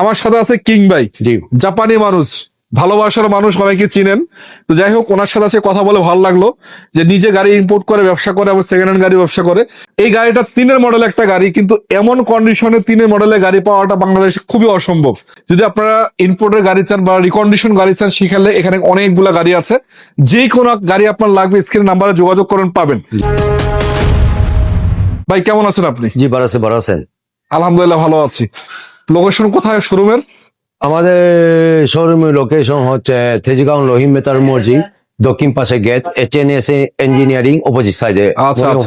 আমার সাথে আছে কিং ভাই। জাপানি মানুষ। ভালোবাসার মানুষ অনেকে চিনেন। তো যাই হোক ওনার সাথে আছে কথা বলে ভালো লাগল যে নিজে গাড়ি ইম্পোর্ট করে ব্যবসা করে এবং সেকেন্ড হ্যান্ড গাড়ি ব্যবসা করে। এই গাড়িটা তিনের মডেল একটা গাড়ি কিন্তু এমন কন্ডিশনে তিনের মডেলের গাড়ি পাওয়াটা বাংলাদেশে খুবই অসম্ভব। যদি আপনারা ইম্পোর্টের গাড়ি চান বা রিকন্ডিশন গাড়ি চান সেখানে এখানে অনেকগুলা গাড়ি আছে। যে কোনো গাড়ি আপনার লাগবে স্ক্রিন নাম্বারে যোগাযোগ করেন পাবেন। ভাই কেমন আছেন আপনি? জি বারাসে বারাসেন আলহামদুলিল্লাহ ভালো আছি। লোকেশন কোথায় শোরুমের আমাদের শোরুমের লোকেশন হচ্ছে তেজগাঁও রহিম মেতার মর্জি দক্ষিণ পাশে gate H N S engineering opposite সাইডে।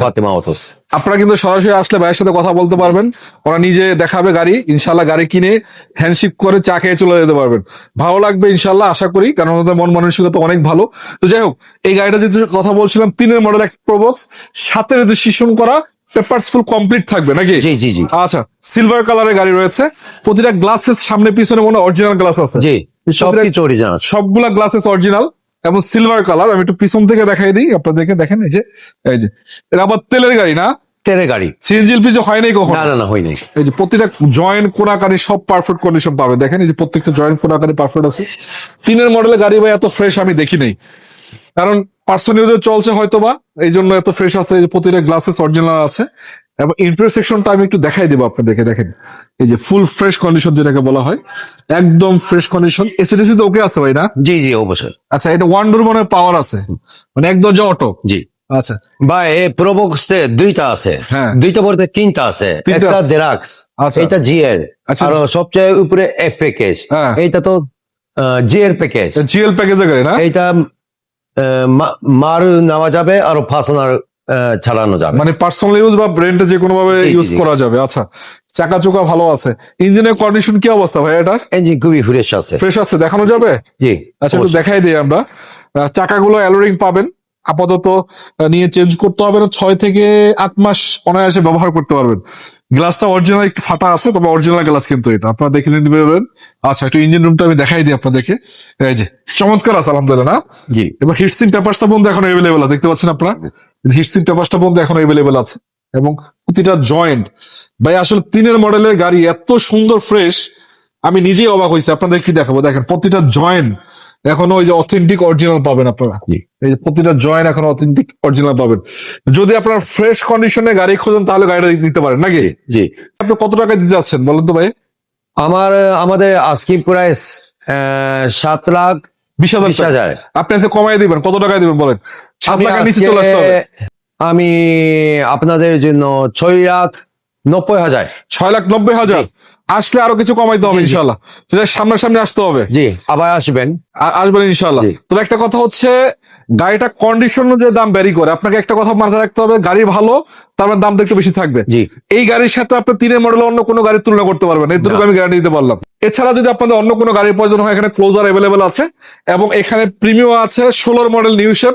ফাতেমা অটোস আপনারা কিন্তু সরাসরি আসলে ভাইয়ের সাথে কথা বলতে পারবেন। ওরা নিজে দেখাবে গাড়ি ইনশাল্লাহ গাড়ি কিনে হ্যান্ডশিপ করে চা খেয়ে চলে যেতে পারবেন। ভালো লাগবে ইনশাল্লাহ আশা করি কারণ ওদের মন মানসিকতা অনেক ভালো। তো যাই হোক এই গাড়িটা যেহেতু কথা বলছিলাম তিনের মডেল এক প্রবক্স সাথে রেজিস্ট্রেশন করা পেপারস ফুল কমপ্লিট থাকবে নাকি? জি জি জি। আচ্ছা সিলভার কালারের গাড়ি রয়েছে। প্রতিটা গ্লাসেস সামনে পিছনে মনে অরিজিনাল গ্লাস আছে। জি সব কিছু অরিজিনাল সবগুলা গ্লাসেস অরিজিনাল এবং সিলভার কালার আমি একটু পিছন থেকে দেখাই দিই আপনাদেরকে দেখেন এই যে এই যে। এটা আবার তেলের গাড়ি না? তেরে গাড়ি। সিএনজি এলপি যে হয় নাই কখন? না না না হয়নি এই যে প্রতিটা জয়েন্ট কোনাকানি সব পারফেক্ট কন্ডিশন পাবে। দেখেন এই যে প্রত্যেকটা জয়েন্ট কোনাকানি পারফেক্ট আছে। তিনের মডেলের গাড়ি ভাই এত ফ্রেশ আমি দেখি নাই। কারণ পার্সোনাল ইউজে চলছে হয়তো বা এই জন্য এত ফ্রেশ আছে এই যে প্রতিটা গ্লাসেস অরিজিনাল আছে। এবং ইন্টারসেকশনটা আমি একটু দেখাই দেবো আপনাদেরকে দেখেন। এই যে ফুল ফ্রেশ কন্ডিশন যেটাকে বলা হয় একদম ফ্রেশ কন্ডিশন এসিডিসি তো ওকে আছে ভাই না? জি জি অবশ্যই। আচ্ছা এটা ওয়ান ডোর মনে পাওয়ার আছে মানে এক দরজা অটো জি। আচ্ছা। এ প্রবক্সতে দুইটা আছে। হ্যাঁ। দুইটা বলতে তিনটা আছে। একটা। ডেরাক্স। এটা জি এর আচ্ছা। আর সবচেয়ে উপরে এফ প্যাকেজ। এইটা তো জি এর প্যাকেজ জিএল প্যাকেজের গাড়ি না? মা- মার নেওয়া যাবে আর পার্সোনাল চালানো যাবে। মানে পার্সোনাল ইউজ বা ব্রেন্ডে যে কোনো ভাবে ইউজ করা যাবে। আচ্ছা চাকা চোকা ভালো আছে। ইঞ্জিনের কন্ডিশন কি অবস্থা ভাই এটা ইঞ্জিন খুবই ফ্রেশ আছে। ফ্রেশ আছে দেখানো যাবে? জি আচ্ছা একটু দেখাই দিই আমরা। চাকাগুলো অ্যালোরিং পাবেন। আপাতত নিয়ে চেঞ্জ করতে হবে না ছয় থেকে আট মাস অনায়াসে ব্যবহার করতে পারবেন। গ্লাসটা অরিজিনাল একটু ফাটা আছে তবে অরিজিনাল গ্লাস কিন্তু এটা। আপনারা দেখে নিতে পারবেন। আচ্ছা একটু ইঞ্জিন রুমটা আমি দেখাই দিই আপনাদেরকে। এই যে চমৎকার আছে আলহামদুলিল্লাহ না? জি। এবার হিটসিং পেপারসটা বন্ধু এখন এভেলেবেল দেখতে পাচ্ছেন আপনারা? হিটসিং পেপারসটা বন্ধু এখন এভেলেবেল আছে। এবং প্রতিটা জয়েন্ট ভাই আসলে তিনের মডেলের গাড়ি এত সুন্দর ফ্রেশ আমি নিজেই অবাক হয়েছি। আপনাদের কি দেখাবো? দেখেন প্রতিটা জয়েন্ট এখনও ওই যে অথেন্টিক অরিজিনাল পাবেন আপনারা। এই যে প্রতিটা জয়েন্ট এখন অথেন্টিক অরিজিনাল পাবেন। যদি আপনার ফ্রেশ কন্ডিশনে গাড়ি খোঁজেন তাহলে গাড়িটা দিতে পারেন নাকি? জি আপনি কত টাকা দিতে যাচ্ছেন বলেন তো ভাই? আমার আমাদের আজকি প্রাইস সাত লাখ বিশ হাজার টাকা। আপনি এসে কমাই দিবেন কত টাকায় দিবেন বলেন? সাত টাকা নিচে চলে আসতে হবে। আমি আপনাদের জন্য ছয় লাখ নব্বই হাজার। ছয় লাখ নব্বই হাজার? আসলে আরও কিছু কমাইতে হবে। ইনশাল্লাহ। সেটা সামনাসামনি আসতে হবে। জি আবার আসবেন। আসবেন ইনশাল্লাহ। তবে একটা কথা হচ্ছে গাড়িটা কন্ডিশন অনুযায়ী দাম ভ্যারি করে আপনাকে একটা কথা মাথায় রাখতে হবে গাড়ি ভালো তার মানে দামটা একটু বেশি থাকবে। জি। এই গাড়ির সাথে আপনি তিনের মডেল অন্য কোনো গাড়ির তুলনা করতে পারবেন। এটুকু আমি গ্যারান্টি দিতে পারলাম। এছাড়া যদি আপনাদের অন্য কোনো গাড়ির প্রয়োজন হয় এখানে ক্লোজার অ্যাভেলেবেল আছে এবং এখানে প্রিমিয়াম আছে ষোলোর মডেল নিউ শেপ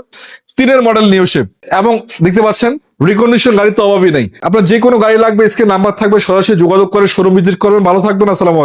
তিনের মডেল নিউ শেপ এবং দেখতে পাচ্ছেন রিকন্ডিশন গাড়ি তো অভাবই নেই। আপনার যে কোনো গাড়ি লাগবে স্ক্রিন নাম্বার থাকবে সরাসরি যোগাযোগ করে শোরুম ভিজিট করবেন। ভালো থাকবেন আসসালামু আলাইকুম।